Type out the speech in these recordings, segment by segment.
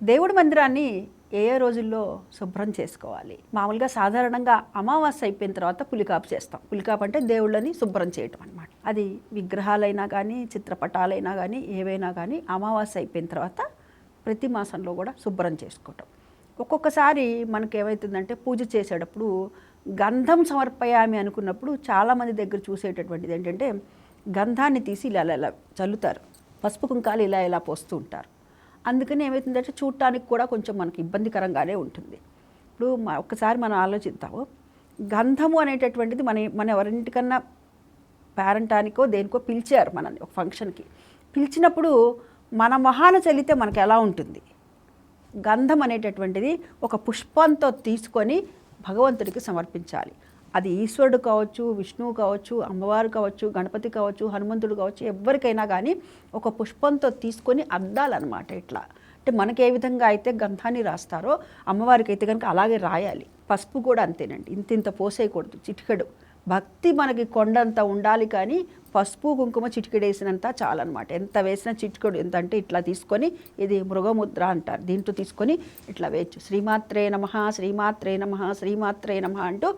దేవుడి మందిరాన్ని ఏ ఏ రోజుల్లో శుభ్రం చేసుకోవాలి? మామూలుగా సాధారణంగా అమావాస్య అయిపోయిన తర్వాత పులికాపు చేస్తాం. పులికాపు అంటే దేవుళ్ళని శుభ్రం చేయటం అనమాట అది విగ్రహాలైనా కానీ చిత్రపటాలైనా కానీ ఏవైనా కానీ అమావాస్య అయిపోయిన తర్వాత ప్రతి మాసంలో కూడా శుభ్రం చేసుకోవటం. ఒక్కొక్కసారి మనకేమవుతుందంటే పూజ చేసేటప్పుడు గంధం సమర్పయామి అనుకున్నప్పుడు చాలామంది దగ్గర చూసేటటువంటిది ఏంటంటే గంధాన్ని తీసి ఇలా ఇలా చల్లుతారు. పసుపు కుంకాలు ఇలా ఇలా పోస్తూ ఉంటారు. అందుకని ఏమవుతుందంటే చూడటానికి కూడా కొంచెం మనకి ఇబ్బందికరంగానే ఉంటుంది. ఇప్పుడు ఒకసారి ఒక్కసారి మనం ఆలోచిద్దాము. గంధము అనేటటువంటిది మన మన ఎవరింటికన్నా పేరంటానికో దేనికో పిలిచారు మనల్ని ఒక ఫంక్షన్కి. పిలిచినప్పుడు మన మొహాన చల్లితే మనకు ఎలా ఉంటుంది? గంధం అనేటటువంటిది ఒక పుష్పంతో తీసుకొని భగవంతుడికి సమర్పించాలి. అది ఈశ్వరుడు కావచ్చు విష్ణువు కావచ్చు అమ్మవారు కావచ్చు గణపతి కావచ్చు హనుమంతుడు కావచ్చు ఎవరికైనా కానీ ఒక పుష్పంతో తీసుకొని అద్దాలన్నమాట ఇట్లా. అంటే మనకి ఏ విధంగా అయితే గంధాన్ని రాస్తారో అమ్మవారికి అయితే కనుక అలాగే రాయాలి. పసుపు కూడా అంతేనండి. ఇంత ఇంత పోసేయకూడదు. చిటికెడు. భక్తి మనకి కొండంత ఉండాలి కానీ పసుపు కుంకుమ చిటికెడేసినంత చాలన్నమాట. ఎంత వేసినా చిటికెడు. ఎంత అంటే ఇట్లా తీసుకొని ఇది మృగముద్ర అంటారు. దీంట్లో తీసుకొని ఇట్లా వేయచ్చు. శ్రీమాత్రే నమ శ్రీమాత్రే నమ శ్రీమాత్రే నమ అంటూ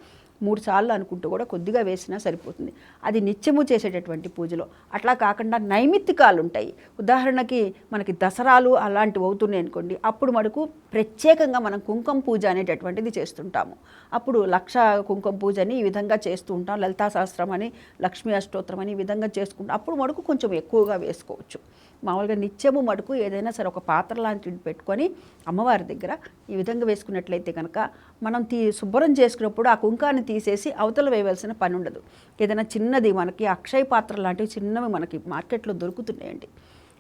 మూడు సార్లు అనుకుంటూ కూడా కొద్దిగా వేసినా సరిపోతుంది. అది నిత్యము చేసేటటువంటి పూజలో. అట్లా కాకుండా నైమిత్తికాలు ఉంటాయి. ఉదాహరణకి మనకి దసరాలు అలాంటివి అవుతున్నాయి అనుకోండి అప్పుడు మనకు ప్రత్యేకంగా మనం కుంకుమ పూజ అనేటటువంటిది చేస్తుంటాము. అప్పుడు లక్ష కుంకుమ పూజని ఈ విధంగా చేస్తూ ఉంటాం. లలితా సహస్రం అని లక్ష్మీ అష్టోత్తరం అని ఈ విధంగా చేసుకుంటాం అప్పుడు మనకు కొంచెం ఎక్కువగా వేసుకోవచ్చు. మామూలుగా నిత్యము మటుకు ఏదైనా సరే ఒక పాత్ర లాంటిది పెట్టుకొని అమ్మవారి దగ్గర ఈ విధంగా వేసుకున్నట్లయితే కనుక మనం తీ శుభ్రం చేసుకున్నప్పుడు ఆ కుంకాన్ని తీసేసి అవతల వేయవలసిన పని ఉండదు. ఏదైనా చిన్నది మనకి అక్షయ పాత్ర లాంటివి చిన్నవి మనకి మార్కెట్లో దొరుకుతున్నాయండి.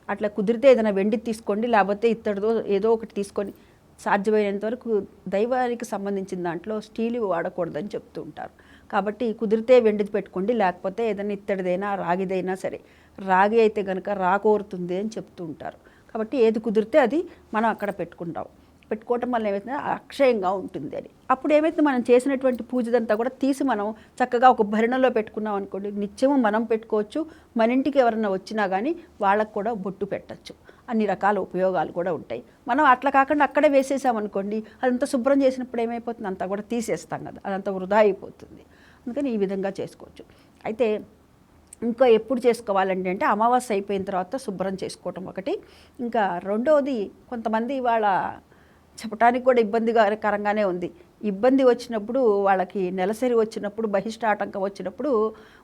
అట్లా కుదిరితే ఏదైనా వెండి తీసుకోండి లేకపోతే ఇత్తడిదో ఏదో ఒకటి తీసుకొని సాధ్యమైనంత వరకు దైవానికి సంబంధించిన దాంట్లో స్టీల్ వాడకూడదని చెప్తూ ఉంటారు. కాబట్టి కుదిరితే వెండిది పెట్టుకోండి లేకపోతే ఏదైనా ఇత్తడిదైనా రాగిదైనా సరే రాగి అయితే కనుక రాకోరుతుంది అని చెప్తూ ఉంటారు కాబట్టి ఏది కుదిరితే అది మనం అక్కడ పెట్టుకుంటాం. పెట్టుకోవటం వల్ల ఏమైతే అక్షయంగా ఉంటుంది అని అప్పుడు ఏమైతే మనం చేసినటువంటి పూజదంతా కూడా తీసి మనం చక్కగా ఒక భరణలో పెట్టుకున్నాం అనుకోండి. నిత్యము మనం పెట్టుకోవచ్చు. మన ఇంటికి ఎవరైనా వచ్చినా కానీ వాళ్ళకు కూడా బొట్టు పెట్టచ్చు. అన్ని రకాల ఉపయోగాలు కూడా ఉంటాయి. మనం అట్లా కాకుండా అక్కడే వేసేసామనుకోండి అదంతా శుభ్రం చేసినప్పుడు ఏమైపోతుంది? అంతా కూడా తీసేస్తాం కదా. అదంతా వృధా అయిపోతుంది. అందుకని ఈ విధంగా చేసుకోవచ్చు. అయితే ఇంకా ఎప్పుడు చేసుకోవాలంటే అంటే అమావాస్య అయిపోయిన తర్వాత శుభ్రం చేసుకోవటం ఒకటి. ఇంకా రెండవది కొంతమంది వాళ్ళ చెప్పడానికి కూడా ఇబ్బందికరంగానే ఉంది. ఇబ్బంది వచ్చినప్పుడు వాళ్ళకి నెలసరి వచ్చినప్పుడు బహిష్ట ఆటంకం వచ్చినప్పుడు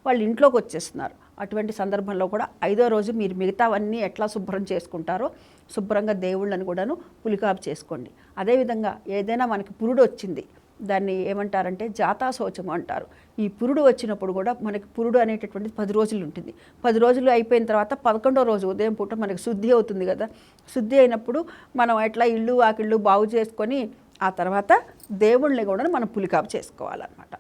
వాళ్ళు ఇంట్లోకి వచ్చేస్తున్నారు. అటువంటి సందర్భంలో కూడా ఐదో రోజు మీరు మిగతావన్నీ ఎట్లా శుభ్రం చేసుకుంటారో శుభ్రంగా దేవుళ్ళని కూడాను పులికాపు చేసుకోండి. అదేవిధంగా ఏదైనా మనకి పురుడు వచ్చింది దాన్ని ఏమంటారంటే జాతాశోచం అంటారు. ఈ పురుడు వచ్చినప్పుడు కూడా మనకి పురుడు అనేటటువంటిది పది రోజులు ఉంటుంది. పది రోజులు అయిపోయిన తర్వాత పదకొండో రోజు ఉదయం పూట మనకి శుద్ధి అవుతుంది కదా. శుద్ధి అయినప్పుడు మనం ఎట్లా ఇల్లు వాకిళ్ళు బాగు చేసుకొని ఆ తర్వాత దేవుళ్ళని కూడా మనం పులికాపు చేసుకోవాలన్నమాట.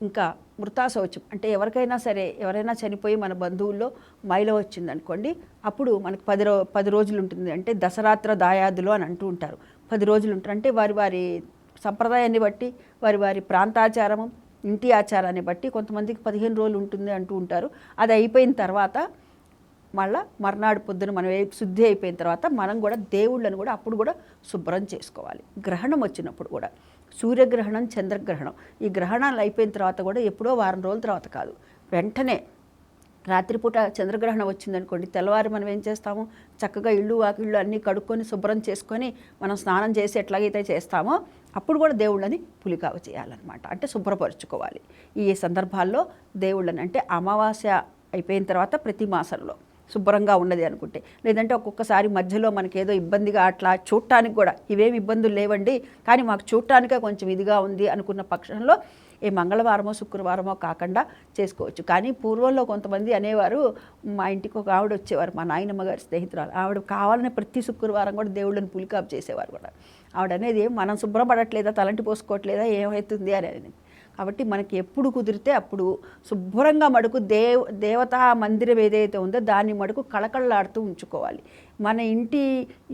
ఇంకా మృతాశౌచం అంటే ఎవరికైనా సరే ఎవరైనా చనిపోయి మన బంధువుల్లో మైల వచ్చిందనుకోండి అప్పుడు మనకు పది రో పది రోజులు ఉంటుంది అంటే దసరాత్ర దాయాదులు అని అంటూ ఉంటారు. పది రోజులు ఉంటారు. అంటే వారి వారి సంప్రదాయాన్ని బట్టి వారి వారి ప్రాంతాచారము ఇంటి ఆచారాన్ని బట్టి కొంతమందికి పదిహేను రోజులు ఉంటుంది అంటూ ఉంటారు. అది అయిపోయిన తర్వాత మళ్ళా మర్నాడు పొద్దున మనం శుద్ధి అయిపోయిన తర్వాత మనం కూడా దేవుళ్ళని కూడా అప్పుడు కూడా శుభ్రం చేసుకోవాలి. గ్రహణం వచ్చినప్పుడు కూడా. సూర్యగ్రహణం చంద్రగ్రహణం. ఈ గ్రహణాలు అయిపోయిన తర్వాత కూడా ఎప్పుడో వారం రోజుల తర్వాత కాదు. వెంటనే రాత్రిపూట చంద్రగ్రహణం వచ్చిందనుకోండి తెల్లవారు మనం ఏం చేస్తాము? చక్కగా ఇళ్ళు వాకిళ్ళు అన్నీ కడుక్కొని శుభ్రం చేసుకొని మనం స్నానం చేసి ఎట్లాగైతే చేస్తామో అప్పుడు కూడా దేవుళ్ళని పులికావ చేయాలన్నమాట. అంటే శుభ్రపరచుకోవాలి. ఈ సందర్భాల్లో దేవుళ్ళని అంటే అమావాస్య అయిపోయిన తర్వాత ప్రతి మాసంలో శుభ్రంగా ఉన్నది అనుకుంటే. లేదంటే ఒక్కొక్కసారి మధ్యలో మనకి ఏదో ఇబ్బందిగా అట్లా చూడటానికి కూడా ఇవేమి ఇబ్బందులు లేవండి. కానీ మాకు చూడటానికే కొంచెం ఇదిగా ఉంది అనుకున్న పక్షంలో ఏ మంగళవారమో శుక్రవారమో కాకుండా చేసుకోవచ్చు. కానీ పూర్వంలో కొంతమంది అనేవారు మా ఇంటికి ఒక ఆవిడ వచ్చేవారు మా నాయనమ్మ గారి స్నేహితురాలు. ఆవిడ కావాలని ప్రతి శుక్రవారం కూడా దేవుళ్ళని పులికాపు చేసేవారు కూడా. ఆవిడ అనేది మనం శుభ్రపడట్లేదా తలంటి పోసుకోవట్లేదా ఏమవుతుంది అని అనేది. కాబట్టి మనకి ఎప్పుడు కుదిరితే అప్పుడు శుభ్రంగా మడుకు దేవ దేవతా మందిరం ఏదైతే ఉందో దాన్ని మడుకు కళకళలాడుతూ ఉంచుకోవాలి. మన ఇంటి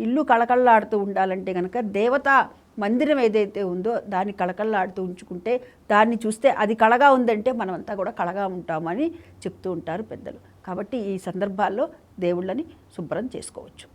ఇల్లు కళకళలాడుతూ ఉండాలంటే కనుక దేవతా మందిరం ఏదైతే ఉందో దాన్ని కళకళలాడుతూ ఉంచుకుంటే దాన్ని చూస్తే అది కళగా ఉందంటే మనమంతా కూడా కళగా ఉంటామని చెప్తూ ఉంటారు పెద్దలు. కాబట్టి ఈ సందర్భాల్లో దేవుళ్ళని శుభ్రం చేసుకోవచ్చు.